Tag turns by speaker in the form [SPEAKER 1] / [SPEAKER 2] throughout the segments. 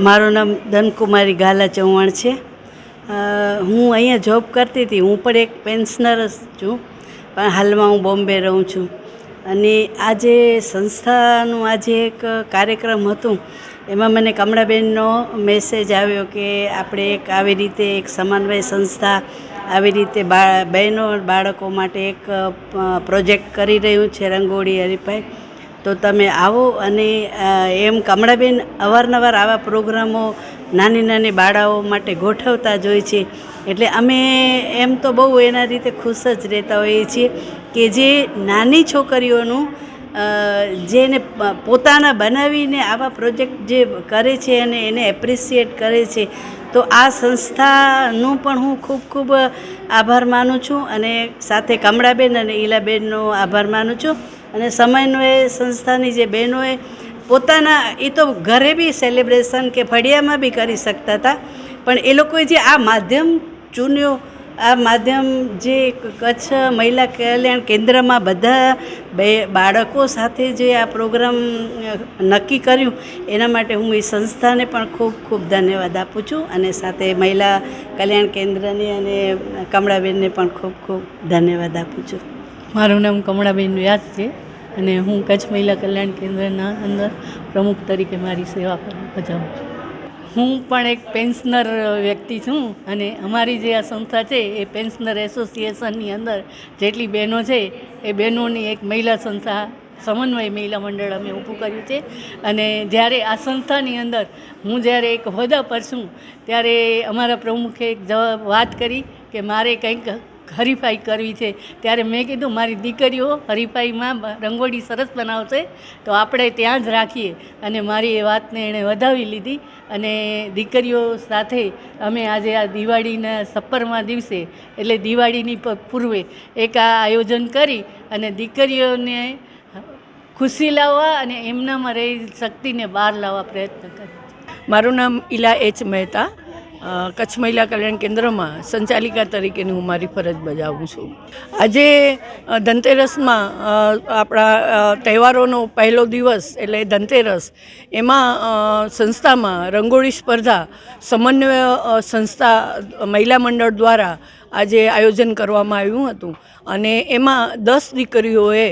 [SPEAKER 1] મારું નામ ધનકુમારી ગાલા ચૌહાણ છે. હું અહીંયા જોબ કરતી હતી. હું પણ એક પેન્શનર જ છું. પણ હાલમાં હું બોમ્બે રહું છું. અને આજે સંસ્થાનું આજે એક કાર્યક્રમ હતું, એમાં મને કમળાબેનનો મેસેજ આવ્યો કે આપણે એક આવી રીતે એક સમન્વય સંસ્થા, આવી રીતે બા, બહેનો, બાળકો માટે એક પ્રોજેક્ટ કરી રહ્યું છે રંગોળી હરીફાઈ. તો તમે આવો અને એમ કમળાબેન અવારનવાર આવા પ્રોગ્રામો નાની નાની બાળાઓ માટે ગોઠવતા જ હોય છે. એટલે અમે એમ તો બહુ એના રીતે ખુશ જ રહેતા હોઈએ છીએ કે જે નાની છોકરીઓનું જેને પોતાના બનાવીને આવા પ્રોજેક્ટ જે કરે છે અને એને એપ્રિસિએટ કરે છે, તો આ સંસ્થાનું પણ હું ખૂબ ખૂબ આભાર માનું છું અને સાથે કમળાબેન અને ઈલાબેનનો આભાર માનું છું. અને સમન્વય સંસ્થાની જે બહેનોએ પોતાના એ તો ઘરે બી સેલિબ્રેશન કે ફળિયામાં બી કરી શકતા હતા. પણ એ લોકોએ જે આ માધ્યમ ચૂન્યો, આ માધ્યમ જે કચ્છ મહિલા કલ્યાણ કેન્દ્રમાં બધા બે બાળકો સાથે જે આ પ્રોગ્રામ નક્કી કર્યું, એના માટે હું એ સંસ્થાને પણ ખૂબ ખૂબ ધન્યવાદ આપું છું અને સાથે મહિલા કલ્યાણ કેન્દ્રની અને કમળાબેનને પણ ખૂબ ખૂબ ધન્યવાદ આપું છું.
[SPEAKER 2] મારું નામ કમળાબેન વ્યાસ છે. અને હું કચ્છ મહિલા કલ્યાણ કેન્દ્રના અંદર પ્રમુખ તરીકે મારી સેવા બજાવું હું પણ એક પેન્શનર વ્યક્તિ છું અને અમારી જે આ સંસ્થા છે એ પેન્શનર એસોસિએશનની અંદર જેટલી બહેનો છે એ બહેનોની એક મહિલા સંસ્થા સમન્વય મહિલા મંડળ અમે ઊભું કર્યું છે. અને જ્યારે આ સંસ્થાની અંદર હું જ્યારે એક હોદ્દા પર છું ત્યારે અમારા પ્રમુખે એક જવાબ વાત કરી કે મારે કંઈક હરીફાઈ કરવી છે. ત્યારે મેં કીધું, મારી દીકરીઓ હરીફાઈમાં રંગોળી સરસ બનાવશે, તો આપણે ત્યાં જ રાખીએ. અને મારી એ વાતને એણે વધાવી લીધી અને દીકરીઓ સાથે અમે આજે આ દિવાળીના સપ્પરમાં દિવસે, એટલે દિવાળીની પૂર્વે એક આ આયોજન કરી અને દીકરીઓને ખુશી લાવવા અને એમનામાં રહી શક્તિને બહાર લાવવા પ્રયત્ન કર્યો.
[SPEAKER 3] મારું નામ ઇલા એચ મહેતા. કચ્છ મહિલા કલ્યાણ કેન્દ્રમાં સંચાલિકા તરીકેની હું મારી ફરજ બજાવું છું. આજે ધનતેરસમાં આપણા તહેવારોનો પહેલો દિવસ એટલે ધનતેરસ, એમાં સંસ્થામાં રંગોળી સ્પર્ધા સમન્વય સંસ્થા, મહિલા મંડળ દ્વારા આજે આયોજન કરવામાં આવ્યું હતું. અને એમાં દસ દીકરીઓએ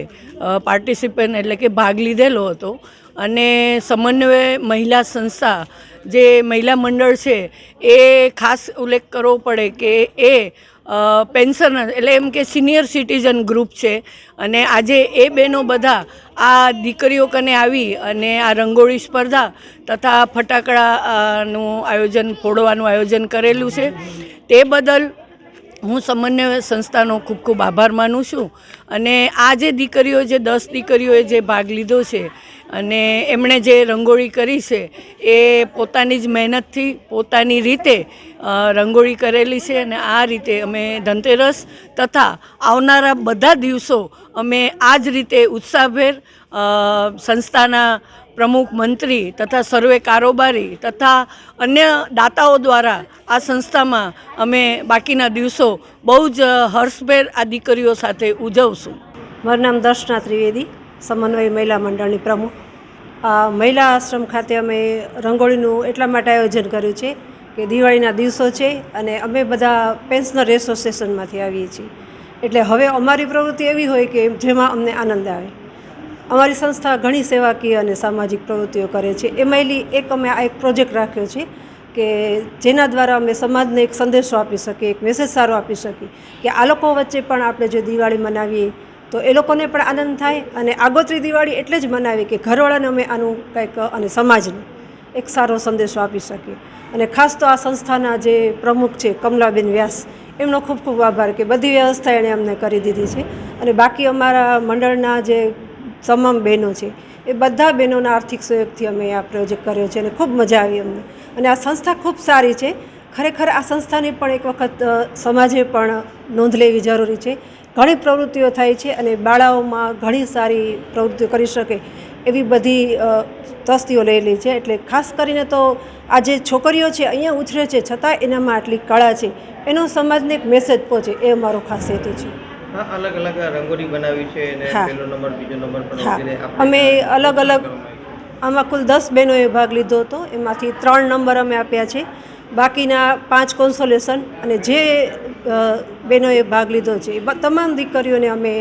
[SPEAKER 3] પાર્ટિસિપેન્ટ એટલે કે ભાગ લીધેલો હતો. અને સમન્વય મહિલા સંસ્થા જે મહિલા મંડળ છે, એ ખાસ ઉલ્લેખ કરવો પડે કે એ પેન્શનર એટલે એમ કે સિનિયર સિટીઝન ગ્રુપ છે. અને આજે એ બહેનો બધા આ દીકરીઓ કને આવી અને આ રંગોળી સ્પર્ધા તથા ફટાકડાનું આયોજન, ફોડવાનું આયોજન કરેલું છે. તે બદલ હું સમન્વય સંસ્થાનો ખૂબ ખૂબ આભાર માનું છું. અને આ જે દીકરીઓ જે દસ દીકરીઓએ જે ભાગ લીધો છે અને એમણે જે રંગોળી કરી છે, એ પોતાની જ મહેનતથી, પોતાની રીતે રંગોળી કરેલી છે અને આ રીતે અમે ધનતેરસ તથા આવનારા બધા દિવસો અમે આ જ રીતે ઉત્સાહભેર સંસ્થાના પ્રમુખ મંત્રી તથા સર્વે કારોબારી તથા અન્ય દાતાઓ દ્વારા આ સંસ્થામાં અમે બાકીના દિવસો બહુ જ હર્ષભેર આ દીકરીઓ સાથે ઉજવશું.
[SPEAKER 4] મારું નામ દર્શના ત્રિવેદી, સમન્વય મહિલા મંડળની પ્રમુખ. મહિલા આશ્રમ ખાતે અમે રંગોળીનું એટલા માટે આયોજન કર્યું છે કે દિવાળીના દિવસો છે અને અમે બધા પેન્શનર એસોસિએશનમાંથી આવીએ છીએ. એટલે હવે અમારી પ્રવૃત્તિ એવી હોય કે જેમાં અમને આનંદ આવે. અમારી સંસ્થા ઘણી સેવાકીય અને સામાજિક પ્રવૃત્તિઓ કરે છે. એમાંયલી એક અમે આ એક પ્રોજેક્ટ રાખ્યો છે કે જેના દ્વારા અમે સમાજને એક સંદેશો આપી શકીએ, એક મેસેજ સારો આપી શકીએ કે આ લોકો વચ્ચે પણ આપણે જો દિવાળી મનાવીએ તો એ લોકોને પણ આનંદ થાય અને આગોતરી દિવાળી એટલે જ મનાવીએ કે ઘરવાળાને અમે આનું કંઈક અને સમાજને એક સારો સંદેશો આપી શકીએ. અને ખાસ તો આ સંસ્થાના જે પ્રમુખ છે કમલાબેન વ્યાસ, એમનો ખૂબ ખૂબ આભાર કે બધી વ્યવસ્થા એણે અમને કરી દીધી છે. અને બાકી અમારા મંડળના જે તમામ બહેનો છે. એ બધા બહેનોના આર્થિક સહયોગથી અમે આ પ્રોજેક્ટ કર્યો છે અને ખૂબ મજા આવી અમને. અને આ સંસ્થા ખૂબ સારી છે. ખરેખર આ સંસ્થાની પણ એક વખત સમાજે પણ નોંધ લેવી જરૂરી છે. ઘણી પ્રવૃત્તિઓ થાય છે અને બાળાઓમાં ઘણી સારી પ્રવૃત્તિઓ કરી શકે એવી બધી તસ્તીઓ લેલી છે. એટલે ખાસ કરીને તો આ જે છોકરીઓ છે અહીંયા ઉછરે છે, છતાં એનામાં આટલી કળા છે. એનો સમાજને એક મેસેજ પહોંચે એ અમારો ખાસ હેતુ છે.
[SPEAKER 5] અલગ અલગ રંગોળી બનાવી છે અને. પહેલો નંબર બીજો નંબર પણ
[SPEAKER 4] અમે અલગ અલગ આમાં કુલ દસ બહેનોએ ભાગ લીધો હતો. એમાંથી ત્રણ નંબર અમે આપ્યા છે. બાકીના પાંચ કોન્સોલેશન અને જે બહેનોએ ભાગ લીધો છે એ તમામ દીકરીઓને અમે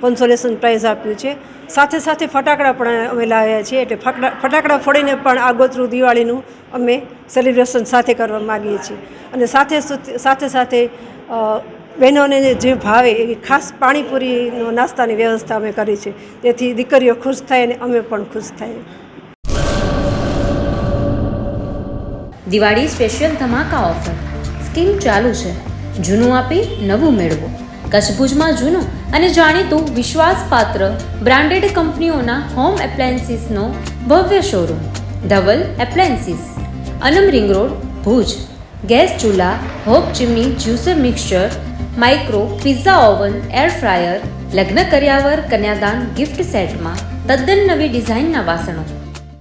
[SPEAKER 4] કોન્સોલેશન પ્રાઇઝ આપ્યું છે. સાથે સાથે ફટાકડા પણ અમે લાવ્યા છીએ એટલે ફટાકડા ફટાકડા ફોડીને પણ આગોતરું દિવાળીનું અમે સેલિબ્રેશન સાથે કરવા માગીએ છીએ. અને સાથે સાથે સાથે બહેનોને જે ભાવે એ ખાસ પાણીપુરીનો નાસ્તાની વ્યવસ્થા અમે કરી છે. તેથી દીકરીઓ ખુશ થાય અને અમે પણ ખુશ થાય.
[SPEAKER 5] દિવાળી સ્પેશિયલ ધમાકા ઓફર. સ્કીમ ચાલુ છે. જૂનું આપી નવું મેળવો. કચ્છ ભુજમાં જૂનું અને જાણીતું વિશ્વાસપાત્ર બ્રાન્ડેડ કંપનીઓના હોમ એપ્લાયન્સીસનો ભવ્ય showroom. Dhaval appliances. Anam ring road, Bhuj. Gas ચૂલા, hob chimney juicer mixture micro pizza oven air fryer લગ્ન કર્યાવર કન્યાદાન ગિફ્ટ સેટમાં તદ્દન નવી ડિઝાઇનના વાસણો.